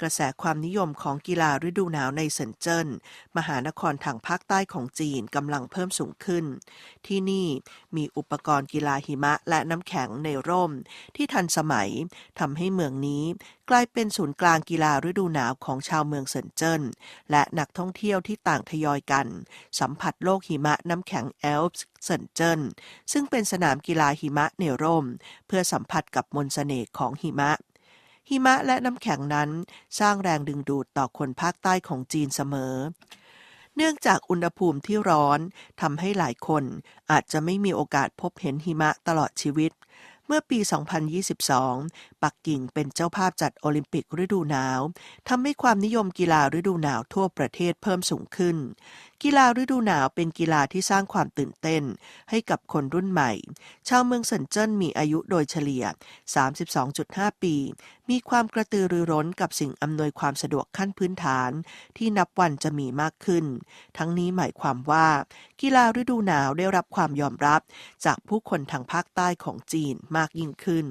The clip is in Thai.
กระแสความนิยมของกีฬาฤดูหนาวในเซินเจิ้น มหานครทางภาคใต้ของจีนกำลังเพิ่มสูงขึ้น ที่นี่มีอุปกรณ์กีฬาหิมะและน้ำแข็งในร่ม ที่ทันสมัยทำให้เมืองนี้กลายเป็นศูนย์กลางกีฬาฤดูหนาวของชาวเมืองเซินเจิ้น และนักท่องเที่ยวที่ต่างทยอยกัน สัมผัสโลกหิมะน้ำแข็งแอลป์เซินเจิ้น ซึ่งเป็นสนามกีฬาหิมะในร่ม เพื่อสัมผัสกับมนต์เสน่ห์ของหิมะ หิมะและน้ำแข็งนั้นสร้างแรงดึงดูดต่อคนภาคใต้ของจีนเสมอ เนื่องจากอุณหภูมิที่ร้อนทำให้หลายคนอาจจะไม่มีโอกาสพบเห็นหิมะตลอดชีวิต มื่อปี 2022 ปักกิ่งเป็นเจ้าภาพจัดโอลิมปิกฤดูหนาวทำให้ความนิยมกีฬาฤดูหนาวทั่วประเทศเพิ่มสูงขึ้น กีฬาฤดูหนาวเป็นกีฬาที่สร้างความตื่นเต้นให้กับคนรุ่นใหม่ ชาวเมืองเซินเจิ้นมีอายุโดยเฉลี่ย 32.5 ปี มีความกระตือรือร้นกับสิ่งอำนวยความสะดวกขั้นพื้นฐาน ที่นับวันจะมีมากขึ้น ทั้งนี้หมายความว่า กีฬาฤดูหนาวได้รับความยอมรับ จากผู้คนทางภาคใต้ของจีนมามากยิ่งขึ้น